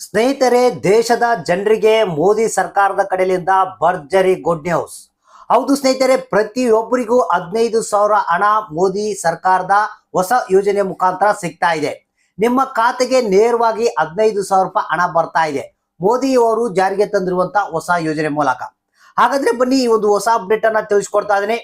ಸ್ನೇಹಿತರೆ, ದೇಶದ ಜನರಿಗೆ ಮೋದಿ ಸರ್ಕಾರದ ಕಡೆಯಿಂದ ಭರ್ಜರಿ ಗುಡ್ ನ್ಯೂಸ್ ಹೌದು ಸ್ನೇಹಿತರೆ, ಪ್ರತಿಯೊಬ್ಬರಿಗೂ ಹದಿನೈದು ಸಾವಿರ ಹಣ ಮೋದಿ ಸರ್ಕಾರದ ಹೊಸ ಯೋಜನೆ ಮುಖಾಂತರ ಸಿಗ್ತಾ ಇದೆ. ನಿಮ್ಮ ಖಾತೆಗೆ ನೇರವಾಗಿ ಹದಿನೈದು ಸಾವಿರ ರೂಪಾಯಿ ಹಣ ಬರ್ತಾ ಇದೆ. ಮೋದಿ ಅವರು ಜಾರಿಗೆ ತಂದಿರುವಂತ ಹೊಸ ಯೋಜನೆ ಮೂಲಕ. ಹಾಗಾದ್ರೆ ಬನ್ನಿ ಈ ಒಂದು ಹೊಸ ಅಪ್ಡೇಟ್ ಅನ್ನ ತಿಳಿಸ್ಕೊಡ್ತಾ ಇದ್ದೀನಿ.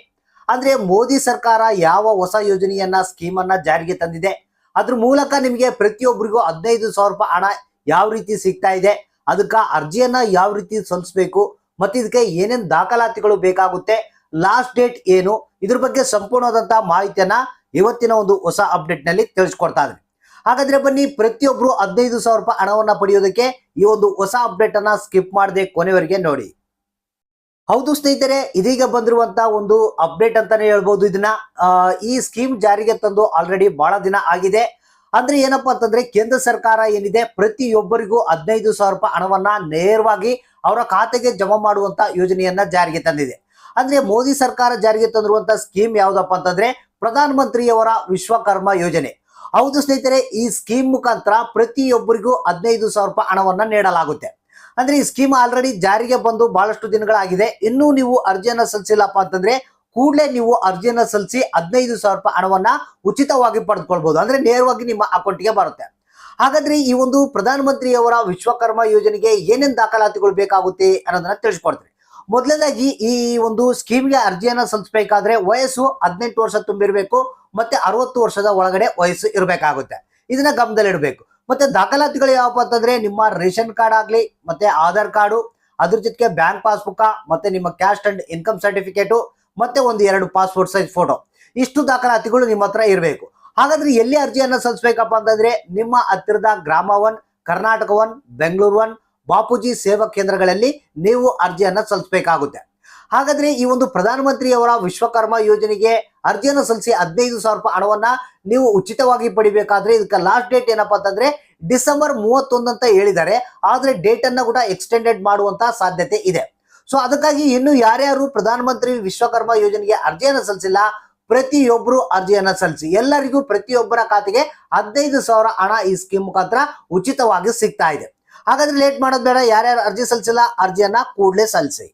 ಅಂದ್ರೆ ಮೋದಿ ಸರ್ಕಾರ ಯಾವ ಹೊಸ ಯೋಜನೆಯನ್ನ ಸ್ಕೀಮ್ ಅನ್ನ ಜಾರಿಗೆ ತಂದಿದೆ. ಅದ್ರ ಮೂಲಕ ನಿಮಗೆ ಪ್ರತಿಯೊಬ್ಬರಿಗೂ ಹದಿನೈದು ಸಾವಿರ ರೂಪಾಯಿ ಹಣ ಯಾವ ರೀತಿ ಸಿಗ್ತಾ ಇದೆ, ಅದಕ್ಕೆ ಅರ್ಜಿಯನ್ನ ಯಾವ ರೀತಿ ಸಲ್ಲಿಸಬೇಕು, ಮತ್ತೆ ಇದಕ್ಕೆ ಏನೇನು ದಾಖಲಾತಿಗಳು ಬೇಕಾಗುತ್ತೆ ಲಾಸ್ಟ್ ಡೇಟ್ ಏನು, ಇದ್ರ ಬಗ್ಗೆ ಸಂಪೂರ್ಣವಾದಂತ ಮಾಹಿತಿಯನ್ನ ಇವತ್ತಿನ ಒಂದು ಹೊಸ ಅಪ್ಡೇಟ್ನಲ್ಲಿ ತಿಳಿಸ್ಕೊಡ್ತಾ ಇದ್ದೀನಿ. ಹಾಗಾದ್ರೆ ಬನ್ನಿ, ಪ್ರತಿಯೊಬ್ರು ಹದಿನೈದು ಸಾವಿರ ರೂಪಾಯಿ ಹಣವನ್ನ ಪಡೆಯೋದಕ್ಕೆ ಈ ಒಂದು ಹೊಸ ಅಪ್ಡೇಟ್ ಅನ್ನ ಸ್ಕಿಪ್ ಮಾಡದೆ ಕೊನೆವರೆಗೆ ನೋಡಿ. ಹೌದು ಸ್ನೇಹಿತರೆ, ಇದೀಗ ಬಂದಿರುವಂತ ಒಂದು ಅಪ್ಡೇಟ್ ಅಂತಾನೆ ಹೇಳ್ಬೋದು ಇದನ್ನ. ಈ ಸ್ಕೀಮ್ ಜಾರಿಗೆ ತಂದು ಆಲ್ರೆಡಿ ಬಹಳ ದಿನ ಆಗಿದೆ. ಅಂದ್ರೆ ಏನಪ್ಪಾ ಅಂತಂದ್ರೆ ಕೇಂದ್ರ ಸರ್ಕಾರ ಏನಿದೆ ಪ್ರತಿಯೊಬ್ಬರಿಗೂ ಹದಿನೈದು ಸಾವಿರ ರೂಪಾಯಿ ಹಣವನ್ನ ನೇರವಾಗಿ ಅವರ ಖಾತೆಗೆ ಜಮಾ ಮಾಡುವಂತ ಯೋಜನೆಯನ್ನ ಜಾರಿಗೆ ತಂದಿದೆ. ಅಂದ್ರೆ ಮೋದಿ ಸರ್ಕಾರ ಜಾರಿಗೆ ತಂದಿರುವಂತ ಸ್ಕೀಮ್ ಯಾವ್ದಪ್ಪ ಅಂತಂದ್ರೆ ಪ್ರಧಾನ ಮಂತ್ರಿಯವರ ವಿಶ್ವಕರ್ಮ ಯೋಜನೆ. ಹೌದು ಸ್ನೇಹಿತರೆ, ಈ ಸ್ಕೀಮ್ ಮುಖಾಂತರ ಪ್ರತಿಯೊಬ್ಬರಿಗೂ ಹದಿನೈದು ಸಾವಿರ ರೂಪಾಯಿ ಹಣವನ್ನ ನೀಡಲಾಗುತ್ತೆ. ಅಂದ್ರೆ ಈ ಸ್ಕೀಮ್ ಆಲ್ರೆಡಿ ಜಾರಿಗೆ ಬಂದು ಬಹಳಷ್ಟು ದಿನಗಳಾಗಿದೆ. ಇನ್ನೂ ನೀವು ಅರ್ಜಿಯನ್ನ ಸಲ್ಲಿಸಿಲ್ಲಪ್ಪ ಅಂತಂದ್ರೆ ಕೂಡಲೇ ನೀವು ಅರ್ಜಿಯನ್ನು ಸಲ್ಲಿಸಿ ಹದಿನೈದು ಸಾವಿರ ರೂಪಾಯಿ ಹಣವನ್ನ ಉಚಿತವಾಗಿ ಪಡೆದುಕೊಳ್ಬಹುದು ಅಂದ್ರೆ ನೇರವಾಗಿ ನಿಮ್ಮ ಅಕೌಂಟ್ಗೆ ಬರುತ್ತೆ. ಹಾಗಾದ್ರೆ ಈ ಒಂದು ಪ್ರಧಾನಮಂತ್ರಿಯವರ ವಿಶ್ವಕರ್ಮ ಯೋಜನೆಗೆ ಏನೇನು ದಾಖಲಾತಿಗಳು ಬೇಕಾಗುತ್ತೆ ಅನ್ನೋದನ್ನ ತಿಳಿಸ್ಕೊಡ್ತೀನಿ. ಮೊದಲನೇದಾಗಿ ಈ ಒಂದು ಸ್ಕೀಮ್ಗೆ ಅರ್ಜಿಯನ್ನು ಸಲ್ಲಿಸಬೇಕಾದ್ರೆ ವಯಸ್ಸು ಹದಿನೆಂಟು ವರ್ಷ ತುಂಬಿರಬೇಕು, ಮತ್ತೆ ಅರವತ್ತು ವರ್ಷದ ಒಳಗಡೆ ವಯಸ್ಸು ಇರಬೇಕಾಗುತ್ತೆ. ಇದನ್ನ ಗಮನದಲ್ಲಿಡಬೇಕು. ಮತ್ತೆ ದಾಖಲಾತಿಗಳು ಯಾವಪ್ಪ ಅಂತಂದ್ರೆ ನಿಮ್ಮ ರೇಷನ್ ಕಾರ್ಡ್ ಆಗಲಿ, ಮತ್ತೆ ಆಧಾರ್ ಕಾರ್ಡು, ಅದ್ರ ಜೊತೆಗೆ ಬ್ಯಾಂಕ್ ಪಾಸ್ಬುಕ್ ಮತ್ತೆ ನಿಮ್ಮ ಕ್ಯಾಶ್ ಅಂಡ್ ಇನ್ಕಮ್ ಸರ್ಟಿಫಿಕೇಟು ಮತ್ತೆ ಒಂದು ಎರಡು ಪಾಸ್ಪೋರ್ಟ್ ಸೈಜ್ ಫೋಟೋ ಇಷ್ಟು ದಾಖಲಾತಿಗಳು ನಿಮ್ಮ ಹತ್ರ ಇರಬೇಕು. ಹಾಗಾದ್ರೆ ಎಲ್ಲಿ ಅರ್ಜಿಯನ್ನು ಸಲ್ಲಿಸಬೇಕಪ್ಪ ಅಂತಂದ್ರೆ ನಿಮ್ಮ ಹತ್ತಿರದ Grama one, Karnataka one, Bengaluru one, Bapuji Seva ಕೇಂದ್ರಗಳಲ್ಲಿ ನೀವು ಅರ್ಜಿಯನ್ನು ಸಲ್ಲಿಸಬೇಕಾಗುತ್ತೆ. ಹಾಗಾದ್ರೆ ಈ ಒಂದು ಪ್ರಧಾನಮಂತ್ರಿಯವರ ವಿಶ್ವಕರ್ಮ ಯೋಜನೆಗೆ ಅರ್ಜಿಯನ್ನು ಸಲ್ಲಿಸಿ ಹದಿನೈದು ಸಾವಿರ ರೂಪಾಯಿ ಹಣವನ್ನ ನೀವು ಉಚಿತವಾಗಿ ಪಡಿಬೇಕಾದ್ರೆ ಇದಕ್ಕೆ ಲಾಸ್ಟ್ ಡೇಟ್ ಏನಪ್ಪ ಅಂತಂದ್ರೆ ಡಿಸೆಂಬರ್ ಮೂವತ್ತೊಂದು ಅಂತ ಹೇಳಿದ್ದಾರೆ. ಆದ್ರೆ ಡೇಟ್ ಅನ್ನ ಕೂಡ ಎಕ್ಸ್ಟೆಂಡೆಡ್ ಮಾಡುವಂತ ಸಾಧ್ಯತೆ ಇದೆ. ಸೊ ಅದಕ್ಕಾಗಿ ಇನ್ನು ಯಾರ್ಯಾರು ಪ್ರಧಾನಮಂತ್ರಿ ವಿಶ್ವಕರ್ಮ ಯೋಜನೆಗೆ ಅರ್ಜಿಯನ್ನು ಸಲ್ಲಿಸಿಲ್ಲ ಪ್ರತಿಯೊಬ್ಬರು ಅರ್ಜಿಯನ್ನ ಸಲ್ಲಿಸಿ. ಎಲ್ಲರಿಗೂ ಪ್ರತಿಯೊಬ್ಬರ ಖಾತೆಗೆ ಹದಿನೈದು ಸಾವಿರ ಹಣ ಈ ಸ್ಕೀಮ್ ಮುಖಾಂತರ ಉಚಿತವಾಗಿ ಸಿಗ್ತಾ ಇದೆ. ಹಾಗಾದ್ರೆ ಲೇಟ್ ಮಾಡೋದು ಬೇಡ, ಯಾರ್ಯಾರು ಅರ್ಜಿ ಸಲ್ಲಿಸಿಲ್ಲ ಅರ್ಜಿಯನ್ನ ಕೂಡಲೇ ಸಲ್ಲಿಸಿ.